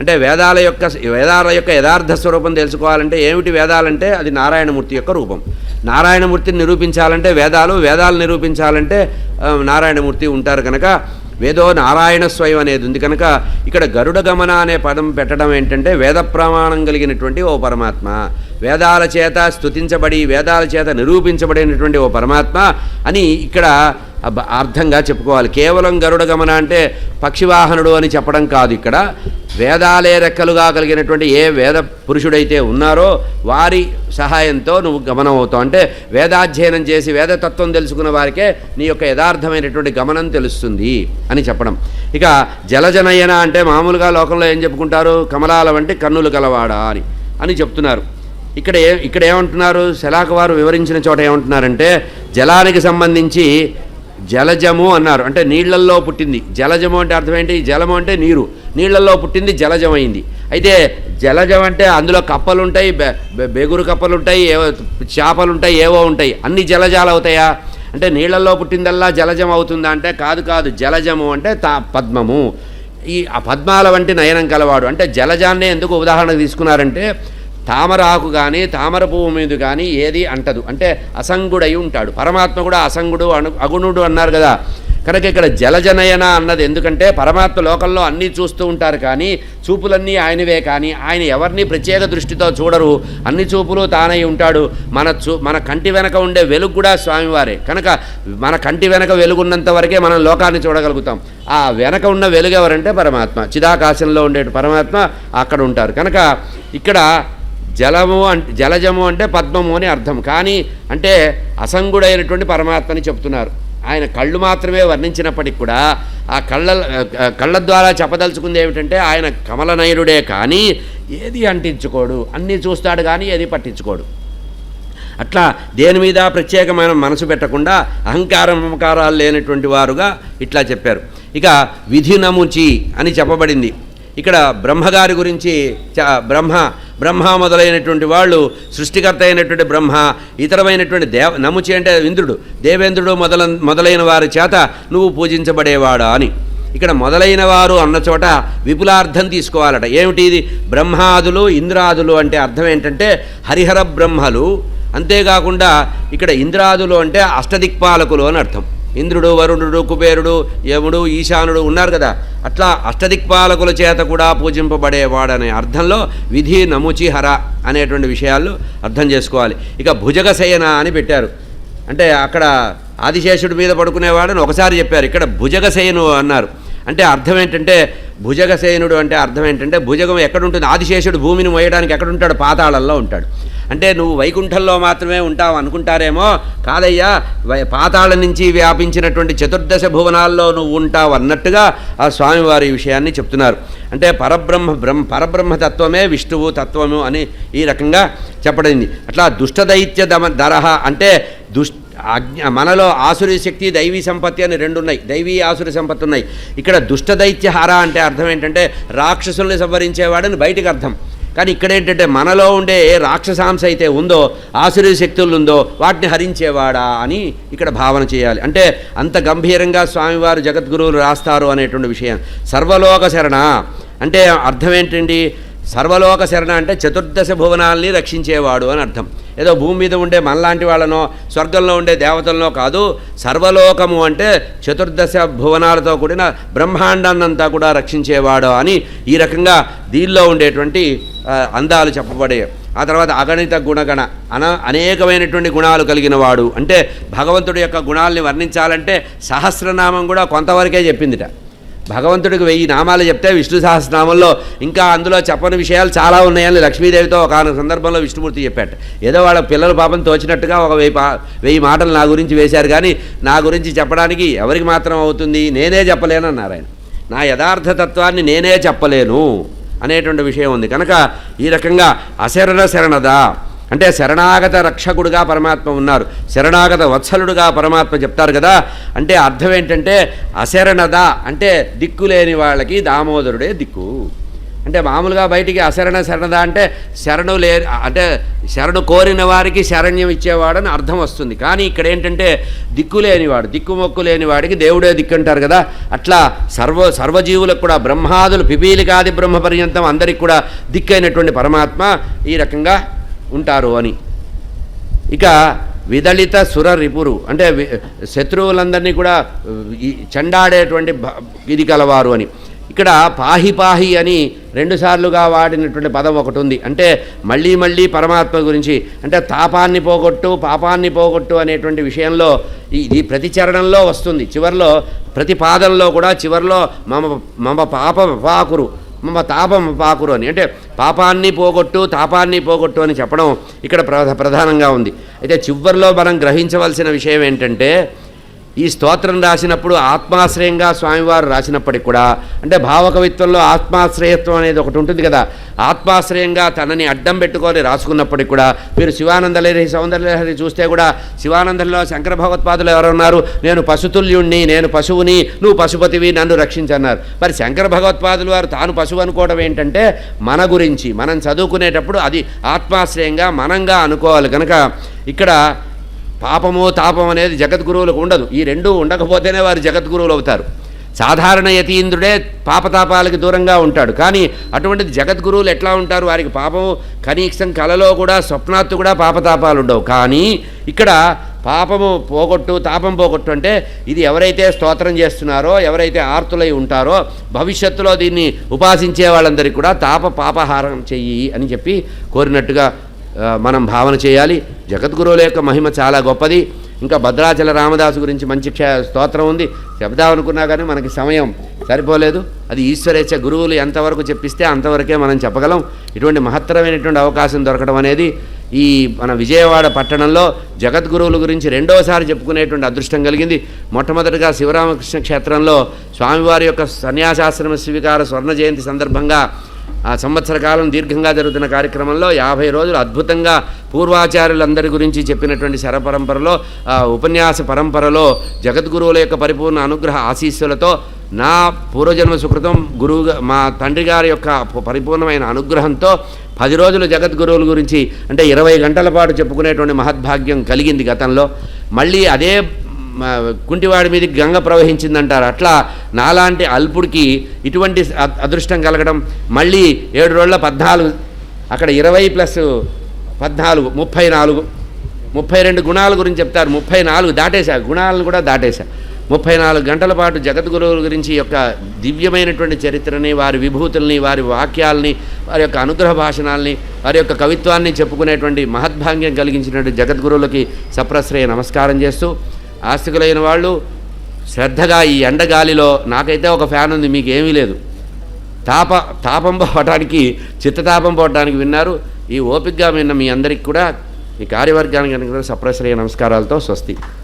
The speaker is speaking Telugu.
అంటే వేదాల యొక్క వేదాల యొక్క యథార్థ స్వరూపం తెలుసుకోవాలంటే ఏమిటి వేదాలంటే అది నారాయణమూర్తి యొక్క రూపం. నారాయణమూర్తిని నిరూపించాలంటే వేదాలు వేదాలు నిరూపించాలంటే నారాయణమూర్తి ఉంటారు కనుక వేదో నారాయణ స్వయం అనేది ఉంది కనుక ఇక్కడ గరుడ గమన అనే పదం పెట్టడం ఏంటంటే వేద ప్రమాణం కలిగినటువంటి ఓ పరమాత్మ. వేదాల చేత స్తుతించబడి వేదాల చేత నిరూపించబడినటువంటి ఓ పరమాత్మ అని ఇక్కడ అర్థంగా చెప్పుకోవాలి. కేవలం గరుడ గమన అంటే పక్షివాహనుడు అని చెప్పడం కాదు ఇక్కడ. వేదాలే రెక్కలుగా కలిగినటువంటి ఏ వేద పురుషుడైతే ఉన్నారో వారి సహాయంతో నువ్వు గమనం అవుతావు. అంటే వేదాధ్యయనం చేసి వేదతత్వం తెలుసుకున్న వారికే నీ యొక్క యథార్థమైనటువంటి గమనం తెలుస్తుంది అని చెప్పడం. ఇక జలజనయన అంటే మామూలుగా లోకంలో ఏం చెప్పుకుంటారు? కమలాల వంటి కన్నులు కలవాడా అని అని చెప్తున్నారు. ఇక్కడ ఏ ఇక్కడ ఏమంటున్నారు? శలాక వారు వివరించిన చోట ఏమంటున్నారంటే జలానికి సంబంధించి జలజము అన్నారు. అంటే నీళ్ళల్లో పుట్టింది. జలజము అంటే అర్థం ఏంటి? జలము అంటే నీరు. నీళ్ళల్లో పుట్టింది జలజమైంది. అయితే జలజం అంటే అందులో కప్పలు ఉంటాయి బె- బెగురు కప్పలు ఉంటాయి ఏవో చేపలు ఉంటాయి ఏవో ఉంటాయి. అన్ని జలజాలు అవుతాయా? అంటే నీళ్ళలో పుట్టిందల్లా జలజం అవుతుందా అంటే కాదు కాదు. జలజము అంటే తా పద్మము. ఈ ఆ పద్మాల వంటి నయనం కలవాడు. అంటే జలజాన్నే ఎందుకు ఉదాహరణకు తీసుకున్నారంటే తామరాకు కానీ తామర పువ్వు మీద కానీ ఏది అంటదు. అంటే అసంగుడై ఉంటాడు. పరమాత్మ కూడా అసంగుడు అను అగుణుడు అన్నారు కదా. కనుక ఇక్కడ జలజనయన అన్నది ఎందుకంటే పరమాత్మ లోకంలో అన్నీ చూస్తూ ఉంటారు కానీ చూపులన్నీ ఆయనవే కానీ ఆయన ఎవరిని ప్రత్యేక దృష్టితో చూడరు. అన్ని చూపులు తానై ఉంటాడు. మన చూ మన కంటి వెనక ఉండే వెలుగు కూడా స్వామివారే. కనుక మన కంటి వెనక వెలుగున్నంత వరకే మనం లోకాన్ని చూడగలుగుతాం. ఆ వెనక ఉన్న వెలుగు ఎవరంటే పరమాత్మ. చిదాకాశంలో ఉండే పరమాత్మ అక్కడ ఉంటారు. కనుక ఇక్కడ జలము అంటే జలజము అంటే పద్మము అని అర్థం. కానీ అంటే అసంగుడైనటువంటి పరమాత్మని చెప్తున్నారు. ఆయన కళ్ళు మాత్రమే వర్ణించినప్పటికి కూడా ఆ కళ్ళ కళ్ళ ద్వారా చెప్పదలుచుకుంది ఏమిటంటే ఆయన కమలనయనుడే కానీ ఏది అంటించుకోడు. అన్నీ చూస్తాడు కానీ ఏది పట్టించుకోడు. అట్లా దేని మీద ప్రత్యేకమైన మనసు పెట్టకుండా అహంకారం మమకారాలు లేనటువంటి వారుగా ఇట్లా చెప్పారు. ఇక విధి నముచి అని చెప్పబడింది. ఇక్కడ బ్రహ్మగారి గురించి చ బ్రహ్మ బ్రహ్మ మొదలైనటువంటి వాళ్ళు సృష్టికర్త అయినటువంటి బ్రహ్మ ఇతరమైనటువంటి దేవ నముచి అంటే ఇంద్రుడు దేవేంద్రుడు మొదల మొదలైన వారి చేత నువ్వు పూజించబడేవాడా అని. ఇక్కడ మొదలైన వారు అన్న చోట విపులార్థం తీసుకోవాలట. ఏమిటి ఇది? బ్రహ్మాదులు ఇంద్రాదులు అంటే అర్థం ఏంటంటే హరిహర బ్రహ్మలు. అంతేకాకుండా ఇక్కడ ఇంద్రాదులు అంటే అష్టదిక్పాలకులు అని అర్థం. ఇంద్రుడు వరుణుడు కుబేరుడు యముడు ఈశానుడు ఉన్నారు కదా. అట్లా అష్టదిక్పాలకుల చేత కూడా పూజింపబడేవాడనే అర్థంలో విధి నముచిహర అనేటువంటి విషయాలు అర్థం చేసుకోవాలి. ఇక భుజగశయన అని పెట్టారు. అంటే అక్కడ ఆదిశేషుడి మీద పడుకునేవాడని ఒకసారి చెప్పారు. ఇక్కడ భుజగశయను అన్నారు. అంటే అర్థం ఏంటంటే భుజగశయనుడు అంటే అర్థం ఏంటంటే భుజగం ఎక్కడుంటుంది? ఆదిశేషుడు భూమిని మోయడానికి ఎక్కడుంటాడు? పాతాళంలో ఉంటాడు. అంటే నువ్వు వైకుంఠంలో మాత్రమే ఉంటావు అనుకుంటారేమో కాదయ్యా వై- నుంచి వ్యాపించినటువంటి చతుర్దశ భువనాల్లో నువ్వు ఉంటావు అన్నట్టుగా ఆ స్వామివారి ఈ విషయాన్ని చెప్తున్నారు. అంటే పరబ్రహ్మ బ్రహ్మ పరబ్రహ్మ తత్వమే విష్ణువు తత్వము అని ఈ రకంగా చెప్పబడింది. అట్లా దుష్టదైత్య దమ దరహ అంటే దుష్ అజ్ఞ మనలో ఆసురి శక్తి దైవీ సంపత్తి అని రెండు ఉన్నాయి దైవీ ఆసురి సంపత్తి ఉన్నాయి ఇక్కడ దుష్టదైత్యహార అంటే అర్థం ఏంటంటే రాక్షసుల్ని సంవరించేవాడని బయటికి అర్థం కానీ ఇక్కడ ఏంటంటే మనలో ఉండే ఏ రాక్షసాంశ అయితే ఉందో ఆసురీ శక్తులు ఉందో వాటిని హరించేవాడా అని ఇక్కడ భావన చేయాలి. అంటే అంత గంభీరంగా స్వామివారు జగద్గురువులు రాస్తారు అనేటువంటి విషయం. సర్వలోక శరణ అంటే అర్థం ఏంటండి? సర్వలోక శరణ అంటే చతుర్దశ భువనాల్ని రక్షించేవాడు అని అర్థం. ఏదో భూమి మీద ఉండే మనలాంటి వాళ్ళనో స్వర్గంలో ఉండే దేవతలనో కాదు సర్వలోకము అంటే చతుర్దశ భువనాలతో కూడిన బ్రహ్మాండాన్నంతా కూడా రక్షించేవాడు అని ఈ రకంగా దీనిలో ఉండేటువంటి అందాలు చెప్పబడే. ఆ తర్వాత అగణిత గుణగణ అన అనేకమైనటువంటి గుణాలు కలిగిన వాడు. అంటే భగవంతుడి యొక్క గుణాలని వర్ణించాలంటే సహస్రనామం కూడా కొంతవరకే చెప్పిందిట. భగవంతుడికి వెయ్యి నామాలు చెప్తే విష్ణు సహస్రనామంలో ఇంకా అందులో చెప్పని విషయాలు చాలా ఉన్నాయని లక్ష్మీదేవితో ఒక సందర్భంలో విష్ణుమూర్తి చెప్పాట ఏదో వాళ్ళ పిల్లల పాపం తోచినట్టుగా ఒక వెయ్యి పా వెయ్యి మాటలు నా గురించి వేశారు కానీ నా గురించి చెప్పడానికి ఎవరికి మాత్రం అవుతుంది? నేనే చెప్పలేను అన్నారు ఆయన. నా యథార్థతత్వాన్ని నేనే చెప్పలేను అనేటువంటి విషయం ఉంది. కనుక ఈ రకంగా అశరణ శరణదా. అంటే శరణాగత రక్షకుడుగా పరమాత్మ ఉన్నారు. శరణాగత వత్సలుడుగా పరమాత్మ చెప్తారు కదా. అంటే అర్థం ఏంటంటే అశరణద అంటే దిక్కు లేని వాళ్ళకి దామోదరుడే దిక్కు. అంటే మామూలుగా బయటికి అశరణ శరణద అంటే శరణు లే అంటే శరణు కోరిన వారికి శరణ్యం ఇచ్చేవాడని అర్థం వస్తుంది. కానీ ఇక్కడ ఏంటంటే దిక్కు లేనివాడు దిక్కుమొక్కు లేనివాడికి దేవుడే దిక్కు అంటారు కదా. అట్లా సర్వ సర్వజీవులకు కూడా బ్రహ్మాదులు పిపీలికాది బ్రహ్మ పర్యంతం అందరికి కూడా దిక్కైనటువంటి పరమాత్మ ఈ రకంగా ఉంటారు అని. ఇక విదళిత సుర రిపురు అంటే శత్రువులందరినీ కూడా చండాడేటువంటి చెండాడేటువంటి భ- ఇది కలవారు అని. ఇక్కడ పాహి పాహి అని రెండుసార్లుగా వాడినటువంటి పదం ఒకటి ఉంది. అంటే మళ్ళీ మళ్ళీ పరమాత్మ గురించి అంటే తాపాన్ని పోగొట్టు పాపాన్ని పోగొట్టు అనేటువంటి విషయంలో ఇది ప్రతి చరణంలో వస్తుంది. చివరిలో ప్రతి పాదంలో కూడా చివరిలో మమ మమ పాప పాకురు మమ తాపం పాకురు అని. అంటే పాపాన్ని పోగొట్టు తాపాన్ని పోగొట్టు అని చెప్పడం ఇక్కడ ప్రధానంగా ఉంది. అయితే చివరిలో మనం గ్రహించవలసిన విషయం ఏంటంటే ఈ స్తోత్రం రాసినప్పుడు ఆత్మాశ్రయంగా స్వామివారు రాసినప్పటికి కూడా అంటే భావకవిత్వంలో ఆత్మాశ్రయత్వం అనేది ఒకటి ఉంటుంది కదా ఆత్మాశ్రయంగా తనని అడ్డం పెట్టుకొని రాసుకున్నప్పటికి కూడా మీరు శివానందలహరి సౌందర్యలహరి చూస్తే కూడా శివానందలో శంకర భగవత్పాదులు ఎవరున్నారు? నేను పశుతుల్యుణ్ణి నేను పశువుని నువ్వు పశుపతివి నన్ను రక్షించన్నారు. మరి శంకర భగవత్పాదులు వారు తాను పశువు అనుకోవడం ఏంటంటే మన గురించి మనం చదువుకునేటప్పుడు అది ఆత్మాశ్రయంగా మనంగా అనుకోవాలి. కనుక ఇక్కడ పాపము తాపం అనేది జగద్గురువులకు ఉండదు. ఈ రెండూ ఉండకపోతేనే వారు జగద్గురువులు అవుతారు. సాధారణ యతీంద్రుడే పాపతాపాలకి దూరంగా ఉంటాడు. కానీ అటువంటిది జగద్గురువులు ఎట్లా ఉంటారు? వారికి పాపము కనీసం కలలో కూడా స్వప్నాత్తు కూడా పాపతాపాలు ఉండవు. కానీ ఇక్కడ పాపము పోగొట్టు తాపం పోగొట్టు అంటే ఇది ఎవరైతే స్తోత్రం చేస్తున్నారో ఎవరైతే ఆర్తులై ఉంటారో భవిష్యత్తులో దీన్ని ఉపాసించే వాళ్ళందరికీ కూడా తాప పాపహారం చెయ్యి అని చెప్పి కోరినట్టుగా మనం భావన చేయాలి. జగద్గురువుల యొక్క మహిమ చాలా గొప్పది. ఇంకా భద్రాచల రామదాసు గురించి మంచి స్తోత్రం ఉంది. చెప్దామనుకున్నా కానీ మనకి సమయం సరిపోలేదు. అది ఈశ్వరేచ్ఛ గురువులు ఎంతవరకు చెప్పిస్తే అంతవరకే మనం చెప్పగలం. ఇటువంటి మహత్తరమైనటువంటి అవకాశం దొరకడం అనేది ఈ మన విజయవాడ పట్టణంలో జగద్గురువుల గురించి రెండోసారి చెప్పుకునేటువంటి అదృష్టం కలిగింది. మొట్టమొదటిగా శివరామకృష్ణ క్షేత్రంలో స్వామివారి యొక్క సన్యాసాశ్రమ స్వీకార స్వర్ణ జయంతి సందర్భంగా ఆ సంవత్సర కాలం దీర్ఘంగా జరుగుతున్న కార్యక్రమంలో యాభై రోజులు అద్భుతంగా పూర్వాచార్యులందరి గురించి చెప్పినటువంటి శరపరంపరలో ఆ ఉపన్యాస పరంపరలో జగద్గురువుల యొక్క పరిపూర్ణ అనుగ్రహ ఆశీస్సులతో నా పూర్వజన్మ సుకృతం గురువుగా మా తండ్రి గారి యొక్క పరిపూర్ణమైన అనుగ్రహంతో పది రోజులు జగద్గురువుల గురించి అంటే ఇరవై గంటల పాటు చెప్పుకునేటువంటి మహద్భాగ్యం కలిగింది గతంలో. మళ్ళీ అదే కుంటివాడి మీద గంగ ప్రవహించిందంటారు. అట్లా నాలాంటి అల్పుడికి ఇటువంటి అదృష్టం కలగడం మళ్ళీ ఏడు రోజుల పద్నాలుగు అక్కడ ఇరవై ప్లస్ పద్నాలుగు ముప్పై నాలుగు ముప్పై రెండు గుణాల గురించి చెప్తారు. ముప్పై నాలుగు దాటేశా గుణాలను కూడా దాటేశా. ముప్పై నాలుగు గంటల పాటు జగద్గురువుల గురించి యొక్క దివ్యమైనటువంటి చరిత్రని వారి విభూతుల్ని వారి వాక్యాల్ని వారి యొక్క అనుగ్రహ భాషణాల్ని వారి యొక్క కవిత్వాన్ని చెప్పుకునేటువంటి మహద్భాగ్యం కలిగించినటువంటి జగద్గురువులకి సప్రశ్రయ నమస్కారం చేస్తూ ఆస్తికులైన వాళ్ళు శ్రద్ధగా ఈ ఎండగాలిలో నాకైతే ఒక ఫ్యాన్ ఉంది మీకు ఏమీ లేదు. తాప తాపం పోవటానికి చిత్తతాపం పోవటానికి విన్నారు. ఈ ఓపికగా విన్న మీ అందరికి కూడా ఈ కార్యవర్గానికి సప్రశ్రయ నమస్కారాలతో స్వస్తి.